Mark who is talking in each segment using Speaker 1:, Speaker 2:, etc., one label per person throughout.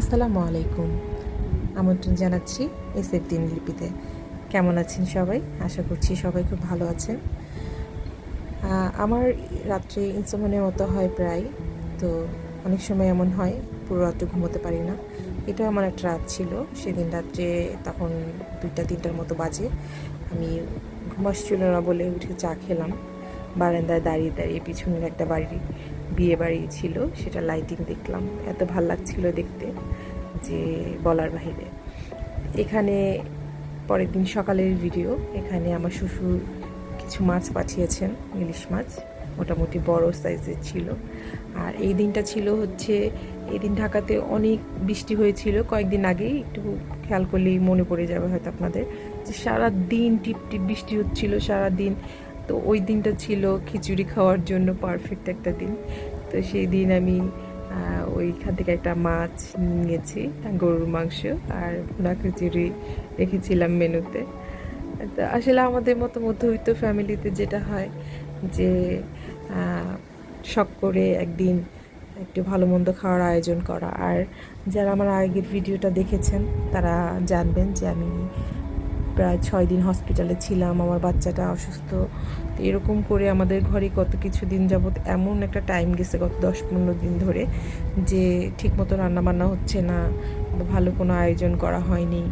Speaker 1: আসসালামু আলাইকুম। আমন্ত্রণ জানাচ্ছি এস এফ দিন লিপিতে। কেমন আছেন সবাই? আশা করছি সবাই খুব ভালো আছেন। আমার রাত্রে ইনসোমনের মতো হয় প্রায়, তো অনেক সময় এমন হয়, পুরো রাত্রে ঘুমোতে পারি না। এটা আমার একটা রাত ছিল, সেদিন রাত্রে তখন দুইটা, তিনটার মতো বাজে। আমি ঘুম আসছিল না বলে উঠে চা খেলাম। বারান্দায় দাঁড়িয়ে দাঁড়িয়ে পিছনের একটা বাড়ি বিয়ে বাড়ি ছিল, সেটা লাইটিং দেখলাম। এত ভালো লাগছিল দেখতে যে বলার বাহিরে। এখানে পরের দিন সকালের ভিডিও এখানে আমার শ্বশুর কিছু মাছ পাঠিয়েছেন, ইলিশ মাছ, মোটামুটি বড় সাইজের ছিল। আর এই দিনটা ছিল হচ্ছে এই দিন ঢাকাতে অনেক বৃষ্টি হয়েছিল, কয়েকদিন আগেই একটু খেয়াল করলেই মনে পড়ে যাবে হয়তো আপনাদের, যে সারা দিন টিপ টিপ বৃষ্টি হচ্ছিল সারা দিন তো ওই দিনটা ছিল খিচুড়ি খাওয়ার জন্য পারফেক্ট একটা দিন। তো সেই দিন আমি ওইখান থেকে একটা মাছ নিয়েছি গরুর মাংস, আর ভুনা খিচুড়ি রেখেছিলাম মেনুতে। তো আসলে আমাদের মতো মধ্যবিত্ত ফ্যামিলিতে যেটা হয় যে শখ করে একদিন একটু ভালো মন্দ খাওয়ার আয়োজন করা। আর যারা আমার আগের ভিডিওটা দেখেছেন, তারা জানবেন যে আমি প্রায় ছয় দিন হসপিটালে ছিলাম, আমার বাচ্চাটা অসুস্থ। তো এরকম করে আমাদের ঘরে কত কিছু দিন যাবৎ এমন একটা টাইম গেছে গত দশ পনেরো দিন ধরে যে ঠিকমতো রান্নাবান্না হচ্ছে না, ভালো কোনো আয়োজন করা হয়নি।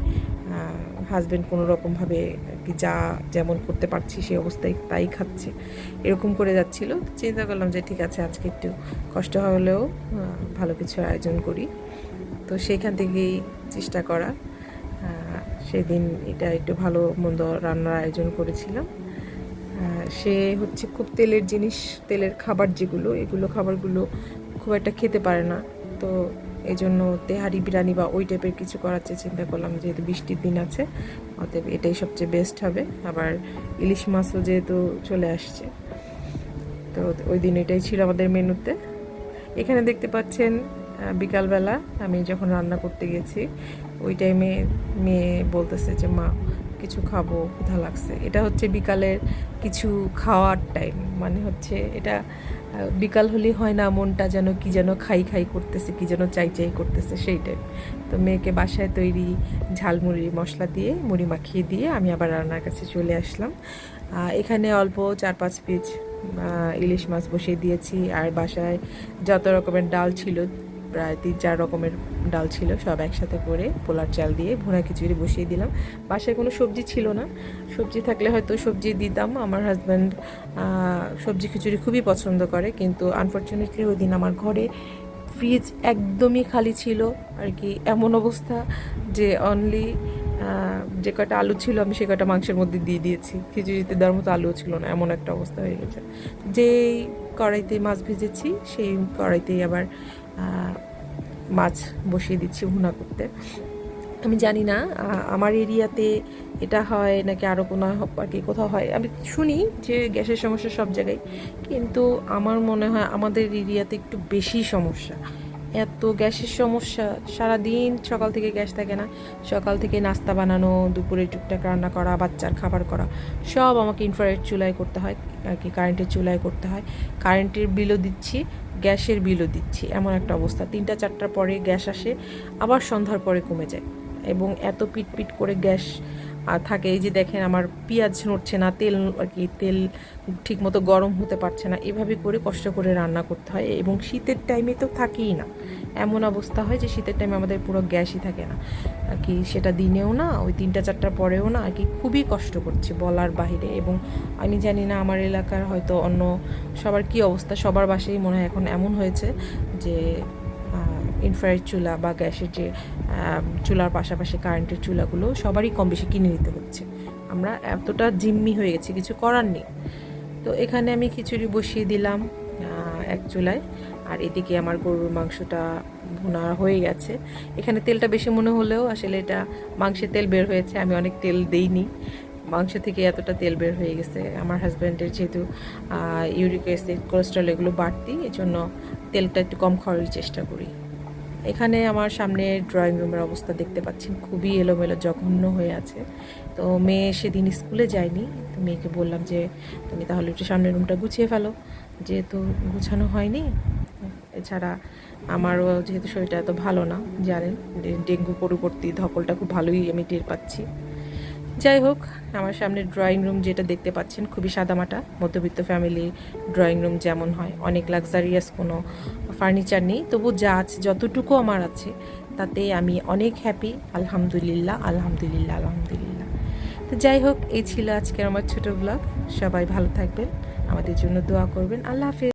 Speaker 1: হাজব্যান্ড কোনো রকমভাবে কি যা যেমন করতে পারছি সেই অবস্থায় তাই খাচ্ছে। এরকম করে যাচ্ছিল। চিন্তা করলাম যে ঠিক আছে, আজকে একটু কষ্ট হলেও ভালো কিছু আয়োজন করি। তো সেইখান থেকেই চেষ্টা করা। সেদিন এটা একটু ভালো মন্দ রান্নার আয়োজন করেছিলাম। সে হচ্ছে খুব তেলের জিনিস, তেলের খাবার যেগুলো, এগুলো খাবারগুলো খুব একটা খেতে পারে না। তো এই জন্য তেহারি বিরিয়ানি বা ওই টাইপের কিছু করার চিন্তা করলাম যেহেতু বৃষ্টির দিন আছে, অতএব এটাই সবচেয়ে বেস্ট হবে। আবার ইলিশ মাছও যেহেতু চলে আসছে, তো ওই দিন এটাই ছিল আমাদের মেনুতে। এখানে দেখতে পাচ্ছেন বিকালবেলা আমি যখন রান্না করতে গেছি, ওই টাইমে মেয়ে বলতেছে যে, মা, কিছু খাব, ক্ষুধা লাগছে। এটা হচ্ছে বিকালের কিছু খাওয়ার টাইম মানে হচ্ছে এটা বিকাল হলেই হয় না মনটা যেন কি যেন খাই খাই করতেছে, কি যেন চাই চাই করতেছে সেই টাইম তো মেয়েকে বাসায় তৈরি ঝালমুড়ি মশলা দিয়ে, মুড়ি মাখিয়ে দিয়ে আমি আবার রান্নার কাছে চলে আসলাম। এখানে অল্প চার পাঁচ পিস ইলিশ মাছ বসিয়ে দিয়েছি। আর বাসায় যত রকমের ডাল ছিল প্রায় তিন, চার রকমের ডাল ছিল, সব একসাথে করে পোলার চাল দিয়ে ভুনা খিচুড়ি বসিয়ে দিলাম। বাসায় কোনো সবজি ছিল না। সবজি থাকলে হয়তো সবজি দিতাম। আমার হাজব্যান্ড সবজি খিচুড়ি খুবই পছন্দ করে, কিন্তু আনফর্চুনেটলি ওই দিন আমার ঘরে ফ্রিজ একদমই খালি ছিল। আর কি এমন অবস্থা যে অনলি যে কটা আলু ছিল আমি সে কটা মাংসের মধ্যে দিয়ে দিয়েছি। খিচুড়িতে দেওয়ার মতো আলুও ছিল না। এমন একটা অবস্থা হয়ে গেছে। যেই কড়াইতে মাছ ভেজেছি, সেই কড়াইতেই আবার মাছ বসিয়ে দিচ্ছি ভুনা করতে। আমি জানি না আমার এরিয়াতে এটা হয় নাকি আরও কোনো আর কি কোথাও হয়। আমি শুনি যে গ্যাসের সমস্যা সব জায়গায়, কিন্তু আমার মনে হয় আমাদের এরিয়াতে একটু বেশি সমস্যা। এত গ্যাসের সমস্যা। সারা দিন সকাল থেকে গ্যাস থাকে না। সকাল থেকে নাস্তা বানানো, দুপুরে টুকটাক রান্না করা, বাচ্চার খাবার করা, সব আমাকে ইনফ্রারেড চুলায় করতে হয়, আর কি কারেন্টের চুলায় করতে হয়। কারেন্টের বিলও দিচ্ছি, গ্যাসের বিলও দিচ্ছি, এমন একটা অবস্থা। তিনটা, চারটার পরে গ্যাস আসে, আবার সন্ধ্যার পরে কমে যায়। এবং এত পিট পিট করে গ্যাস আহ, থাকে এই যে দেখেন আমার পেঁয়াজ নড়ছে না তেল আর কি তেল ঠিকমতো গরম হতে পারছে না। এভাবে করে কষ্ট করে রান্না করতে হয় এবং শীতের টাইমে তো থাকেই না। এমন অবস্থা হয় যে শীতের টাইমে আমাদের পুরো গ্যাসই থাকে না। আর কি সেটা দিনেও না ওই তিনটা চারটার পরেও না আর কি খুবই কষ্ট করছে বলার বাহিরে। এবং আমি জানি না আমার এলাকার হয়তো অন্য সবার কি অবস্থা সবার বাসেই মনে হয় এখন এমন হয়েছে যে ইনফ্রারেড চুলা বা গ্যাসের যে চুলার পাশাপাশি কারেন্টের চুলাগুলো সবারই কম বেশি কিনে নিতে হচ্ছে। আমরা এতটা জিম্মি হয়ে গেছি, কিছু করার নেই। তো এখানে আমি খিচুড়ি বসিয়ে দিলাম এক চুলায়। আর এদিকে আমার গরুর মাংসটা ভুনা হয়ে গেছে। এখানে তেলটা বেশি মনে হলেও আসলে এটা মাংসের তেল বের হয়েছে, আমি অনেক তেল দেইনি। মাংস থেকে এতটা তেল বের হয়ে গেছে। আমার হাজব্যান্ডের যেহেতু ইউরিক অ্যাসিড কোলেস্ট্রল এগুলো বাড়তি এই জন্য তেলটা একটু কম খাওয়ার চেষ্টা করি। এখানে আমার সামনে ড্রয়িং রুমের অবস্থা দেখতে পাচ্ছেন। খুবই এলোমেলো, জঘন্য হয়ে আছে। তো মেয়ে সেদিন স্কুলে যায়নি। তো মেয়েকে বললাম যে, তুমি তাহলে একটু সামনের রুমটা গুছিয়ে ফেলো। যেহেতু গুছানো হয়নি, এছাড়া আমারও যেহেতু শরীরটা এত ভালো না, জানেন ডেঙ্গু, পরবর্তী ধকলটা খুব ভালোই আমি টের পাচ্ছি। যাই হোক, আমার সামনে ড্রয়িং রুম যেটা দেখতে পাচ্ছেন, খুবই সাদামাটা। মধ্যবিত্ত ফ্যামিলি ড্রয়িং রুম যেমন হয়, অনেক লাক্সারিয়াস কোনো ফার্নিচার নেই, তবু যা আছে, যতটুকু আমার আছে, তাতে আমি অনেক হ্যাপি আলহামদুলিল্লাহ আলহামদুলিল্লাহ আলহামদুলিল্লাহ। তো যাই হোক, এই ছিল আজকের আমার ছোটো ব্লগ সবাই ভালো থাকবেন, আমাদের জন্য দোয়া করবেন। আল্লাহ হাফেজ।